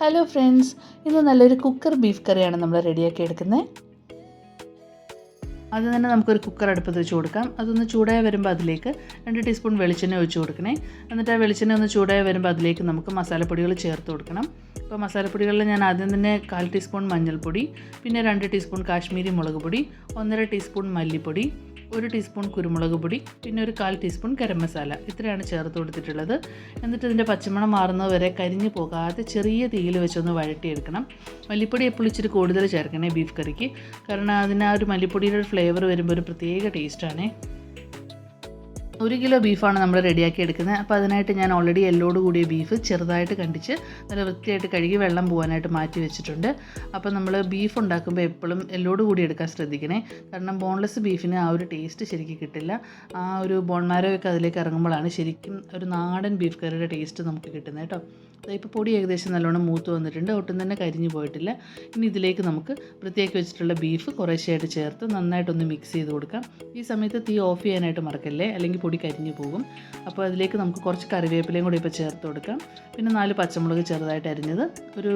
Hello friends ഇന്ന് നല്ലൊരു cooker beef കറിയാണ് നമ്മൾ റെഡിയാക്കി എടുക്കുന്നത് അത് തന്നെ നമുക്കൊരു കുക്കർ അടുപ്പത്ത് വെച്ച് കൊടുക്കാം. അതൊന്ന് ചൂടായി വരുമ്പോൾ അതിലേക്ക് രണ്ട് ടീസ്പൂൺ വെളിച്ചെണ്ണ ഒഴിച്ച് കൊടുക്കണേ. എന്നിട്ട് ആ വെളിച്ചെണ്ണ ഒന്ന് ചൂടായി വരുമ്പോൾ അതിലേക്ക് നമുക്ക് മസാലപ്പൊടികൾ ചേർത്ത് കൊടുക്കണം. അപ്പോൾ മസാലപ്പൊടികളിൽ ഞാൻ ആദ്യം തന്നെ കാൽ ടീസ്പൂൺ മഞ്ഞൾപ്പൊടി പിന്നെ രണ്ട് ടീസ്പൂൺ കാശ്മീരി മുളക് പൊടി ഒന്നര ടീസ്പൂൺ മല്ലിപ്പൊടി ഒരു ടീസ്പൂൺ കുരുമുളക് പൊടി പിന്നെ ഒരു കാൽ ടീസ്പൂൺ ഗരം മസാല. ഇത്രയാണ് ചേർത്ത് കൊടുത്തിട്ടുള്ളത്. എന്നിട്ട് ഇതിന്റെ പച്ചമണം മാറുന്നത് വരെ കരിഞ്ഞു പോകാതെ ചെറിയ തീയിൽ വെച്ചൊന്ന് വഴട്ടിയെടുക്കണം മല്ലിപ്പൊടി എപ്പോഴും ഇച്ചിരി കൂടുതൽ ചേർക്കണേ ബീഫ് കറിക്ക്. കാരണം അതിന് ആ ഒരു മല്ലിപ്പൊടിയുടെ ഫ്ലേവർ വരുമ്പോൾ ഒരു പ്രത്യേക ടേസ്റ്റാണേ ഒരു കിലോ ബീഫാണ് നമ്മൾ റെഡിയാക്കി എടുക്കുന്നത്. അപ്പോൾ അതിനായിട്ട് ഞാൻ ഓൾറെഡി എല്ലോട് കൂടിയ ബീഫ് ചെറുതായിട്ട് കണ്ടിച്ച് നല്ല വൃത്തിയായിട്ട് കഴുകി വെള്ളം പോകാനായിട്ട് മാറ്റി വെച്ചിട്ടുണ്ട്. അപ്പോൾ നമ്മൾ ബീഫ് ഉണ്ടാക്കുമ്പോൾ എപ്പോഴും എല്ലോട് കൂടി എടുക്കാൻ ശ്രദ്ധിക്കണേ. കാരണം ബോൺലെസ് ബീഫിന് ആ ഒരു ടേസ്റ്റ് ശരിക്കും കിട്ടില്ല. ആ ഒരു ബോൺമാരോയൊക്കെ അതിലേക്ക് ഇറങ്ങുമ്പോഴാണ് ശരിക്കും ഒരു നാടൻ ബീഫ് കറിയുടെ ടേസ്റ്റ് നമുക്ക് കിട്ടുന്നത് കേട്ടോ. ഇപ്പോൾ പൊടി ഏകദേശം നല്ലോണം മൂത്ത് വന്നിട്ടുണ്ട്. ഒട്ടും തന്നെ കരിഞ്ഞു പോയിട്ടില്ല. ഇനി ഇതിലേക്ക് നമുക്ക് വൃത്തിയാക്കി വെച്ചിട്ടുള്ള ബീഫ് കുറേശ്ശെയായിട്ട് ചേർത്ത് നന്നായിട്ടൊന്ന് മിക്സ് ചെയ്ത് കൊടുക്കാം. ഈ സമയത്ത് തീ ഓഫ് ചെയ്യാനായിട്ട് മറക്കല്ലേ? അല്ലെങ്കിൽ പൊടി കരിഞ്ഞു പോകും. അപ്പോൾ അതിലേക്ക് നമുക്ക് കുറച്ച് കറിവേപ്പിലയും കൂടി ഇപ്പോൾ ചേർത്ത് കൊടുക്കാം. പിന്നെ നാല് പച്ചമുളക് ചെറുതായിട്ട് അരിഞ്ഞത് ഒരു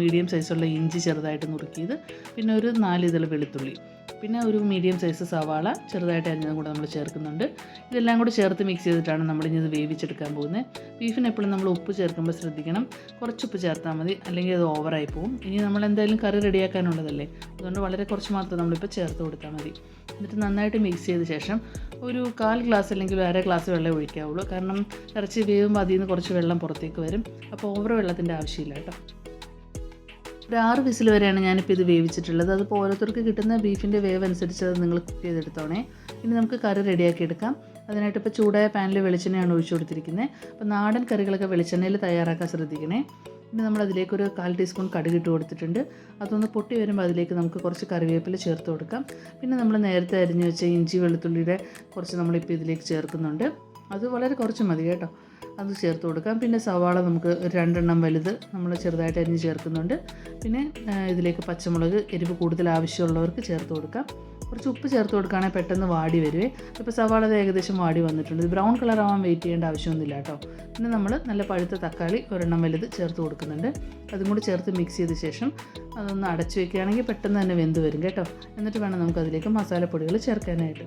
മീഡിയം സൈസുള്ള ഇഞ്ചി ചെറുതായിട്ട് നുറുക്കിയത് പിന്നെ ഒരു നാല് ഇതൾ വെളുത്തുള്ളി. പിന്നെ ഒരു മീഡിയം സൈസ് സവാള ചെറുതായിട്ട് അരിഞ്ഞതും കൂടെ നമ്മൾ ചേർക്കുന്നുണ്ട്. ഇതെല്ലാം കൂടി ചേർത്ത് മിക്സ് ചെയ്തിട്ടാണ് നമ്മൾ ഇനി ഇത് വേവിച്ചെടുക്കാൻ പോകുന്നത്. ബീഫിന് എപ്പോഴും നമ്മൾ ഉപ്പ് ചേർക്കുമ്പോൾ ശ്രദ്ധിക്കണം. കുറച്ച് ഉപ്പ് ചേർത്താൽ മതി അല്ലെങ്കിൽ അത് ഓവറായി പോകും. ഇനി നമ്മൾ എന്തായാലും കറി റെഡിയാക്കാനുള്ളതല്ലേ അതുകൊണ്ട് വളരെ കുറച്ച് മാത്രം നമ്മളിപ്പോൾ ചേർത്ത് കൊടുത്താൽ മതി. എന്നിട്ട് നന്നായിട്ട് മിക്സ് ചെയ്ത ശേഷം ഒരു കാൽ ഗ്ലാസ് അല്ലെങ്കിൽ അര ഗ്ലാസ് വെള്ളം ഒഴിക്കാവുള്ളൂ. കാരണം ഇറച്ചി വേവുമ്പോൾ അതിൽ നിന്ന് കുറച്ച് വെള്ളം പുറത്തേക്ക് വരും. അപ്പോൾ ഓവർ വെള്ളത്തിന്റെ ആവശ്യമില്ല കേട്ടോ. ഒരു ആറ് വിസിൽ വരെയാണ് ഞാനിപ്പോൾ ഇത് വേവിച്ചിട്ടുള്ളത്. അതിപ്പോൾ ഓരോരുത്തർക്ക് കിട്ടുന്ന ബീഫിന്റെ വേവ് അനുസരിച്ച് അത് നിങ്ങൾ കുക്ക് ചെയ്തെടുത്തോണേ. ഇനി നമുക്ക് കറി റെഡിയാക്കി എടുക്കാം. അതിനായിട്ട് ഇപ്പോൾ ചൂടായ പാനിൽ വെളിച്ചെണ്ണയാണ് ഒഴിച്ചു കൊടുത്തിരിക്കുന്നത് അപ്പോൾ നാടൻ കറികളൊക്കെ വെളിച്ചെണ്ണയിൽ തയ്യാറാക്കാൻ ശ്രദ്ധിക്കണേ. ഇനി നമ്മൾ അതിലേക്ക് ഒരു കാൽ ടീസ്പൂൺ കടുക് ഇട്ട് കൊടുത്തിട്ടുണ്ട്. അതൊന്ന് പൊട്ടി വരുമ്പോൾ അതിലേക്ക് നമുക്ക് കുറച്ച് കറിവേപ്പില ചേർത്ത് കൊടുക്കാം. പിന്നെ നമ്മൾ നേരത്തെ അരിഞ്ഞ് വെച്ച ഇഞ്ചി വെളുത്തുള്ളിയുടെ കുറച്ച് നമ്മളിപ്പോൾ ഇതിലേക്ക് ചേർക്കുന്നുണ്ട്. അത് വളരെ കുറച്ച് മതി കേട്ടോ. അത് ചേർത്ത് കൊടുക്കാം. പിന്നെ സവാള നമുക്ക് രണ്ടെണ്ണം വലുത് നമ്മൾ ചെറുതായിട്ട് അരിഞ്ഞ് ചേർക്കുന്നുണ്ട്. പിന്നെ ഇതിലേക്ക് പച്ചമുളക് എരിവ് കൂടുതൽ ആവശ്യമുള്ളവർക്ക് ചേർത്ത് കൊടുക്കാം. കുറച്ച് ഉപ്പ് ചേർത്ത് കൊടുക്കുകയാണെങ്കിൽ പെട്ടെന്ന് വാടി വരുവേ. ഇപ്പോൾ സവാള ഏകദേശം വാടി വന്നിട്ടുണ്ട്. ബ്രൗൺ കളർ ആവാൻ വെയിറ്റ് ചെയ്യേണ്ട ആവശ്യമൊന്നുമില്ല കേട്ടോ. പിന്നെ നമ്മൾ നല്ല പഴുത്ത തക്കാളി ഒരെണ്ണം വലുത് ചേർത്ത് കൊടുക്കുന്നുണ്ട്. അതും കൂടി ചേർത്ത് മിക്സ് ചെയ്ത ശേഷം അതൊന്ന് അടച്ചു വെക്കുകയാണെങ്കിൽ പെട്ടെന്ന് തന്നെ വെന്ത് വരും കേട്ടോ. എന്നിട്ട് വേണം നമുക്ക് അതിലേക്ക് മസാലപ്പൊടികൾ ചേർക്കാനായിട്ട്.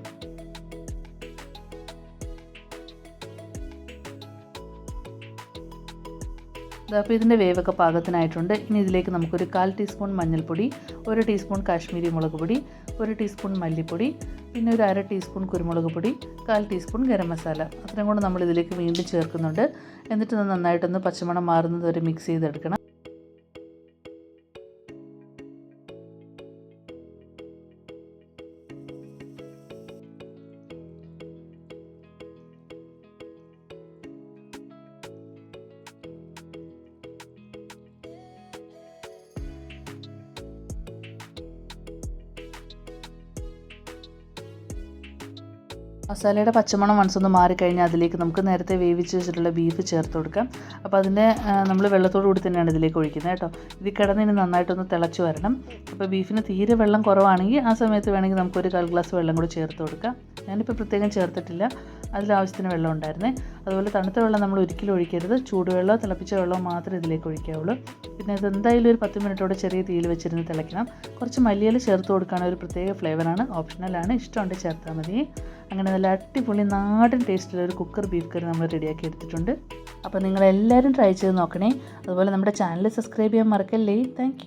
അപ്പോൾ ഇതിന്റെ വേവൊക്കെ പാകത്തിനായിട്ടുണ്ട്. ഇനി ഇതിലേക്ക് നമുക്കൊരു കാൽ ടീസ്പൂൺ മഞ്ഞൾപ്പൊടി ഒരു ടീസ്പൂൺ കാശ്മീരി മുളക് പൊടി ഒരു ടീസ്പൂൺ മല്ലിപ്പൊടി പിന്നെ ഒരു അര ടീസ്പൂൺ കുരുമുളക് പൊടി കാൽ ടീസ്പൂൺ ഗരം മസാല. അത്രയും കൂടെ നമ്മൾ ഇതിലേക്ക് വീണ്ടും ചേർക്കുന്നുണ്ട്. എന്നിട്ട് നന്നായിട്ടൊന്ന് പച്ചമണം മാറുന്നത് വരെ മിക്സ് ചെയ്തെടുക്കണം. മസാലയുടെ പച്ചമണം മനസ്സൊന്ന് മാറിക്കഴിഞ്ഞാൽ അതിലേക്ക് നമുക്ക് നേരത്തെ വേവിച്ച് വെച്ചിട്ടുള്ള ബീഫ് ചേർത്ത് കൊടുക്കാം. അപ്പോൾ അതിന്റെ നമ്മൾ വെള്ളത്തോടു കൂടി തന്നെയാണ് ഇതിലേക്ക് ഒഴിക്കുന്നത് കേട്ടോ. ഇത് കിടന്ന് ഇനി നന്നായിട്ടൊന്ന് തിളച്ച് വരണം. അപ്പോൾ ബീഫിന് തീരെ വെള്ളം കുറവാണെങ്കിൽ ആ സമയത്ത് വേണമെങ്കിൽ നമുക്കൊരു കാൽ ഗ്ലാസ് വെള്ളം കൂടി ചേർത്ത് കൊടുക്കാം. ഞാനിപ്പോൾ പ്രത്യേകം ചേർത്തിട്ടില്ല. അതിലാവശ്യത്തിന് വെള്ളം ഉണ്ടായിരുന്നേ. അതുപോലെ തണുത്ത വെള്ളം നമ്മൾ ഒരിക്കലും ഒഴിക്കരുത്. ചൂടുവെള്ളമോ തിളപ്പിച്ച വെള്ളമോ മാത്രമേ ഇതിലേക്ക് ഒഴിക്കാവുള്ളൂ. പിന്നെ ഇത് എന്തായാലും ഒരു പത്ത് മിനിറ്റോടെ ചെറിയ തീയിൽ വെച്ചിരുന്ന് തിളയ്ക്കണം. കുറച്ച് മല്ലിയിൽ ചേർത്ത് കൊടുക്കാൻ ഒരു പ്രത്യേക ഫ്ലേവറാണ് ഓപ്ഷണലാണ് ഇഷ്ടമുണ്ട് ചേർത്താൽ മതി. അങ്ങനെ നല്ല അടിപൊളി നാടൻ ടേസ്റ്റിലുള്ള ഒരു കുക്കർ ബീഫ് കറി നമ്മൾ റെഡിയാക്കി എടുത്തിട്ടുണ്ട്. അപ്പോൾ നിങ്ങളെല്ലാവരും ട്രൈ ചെയ്ത് നോക്കണേ. അതുപോലെ നമ്മുടെ ചാനൽ സബ്സ്ക്രൈബ് ചെയ്യാൻ മറക്കല്ലേ. താങ്ക്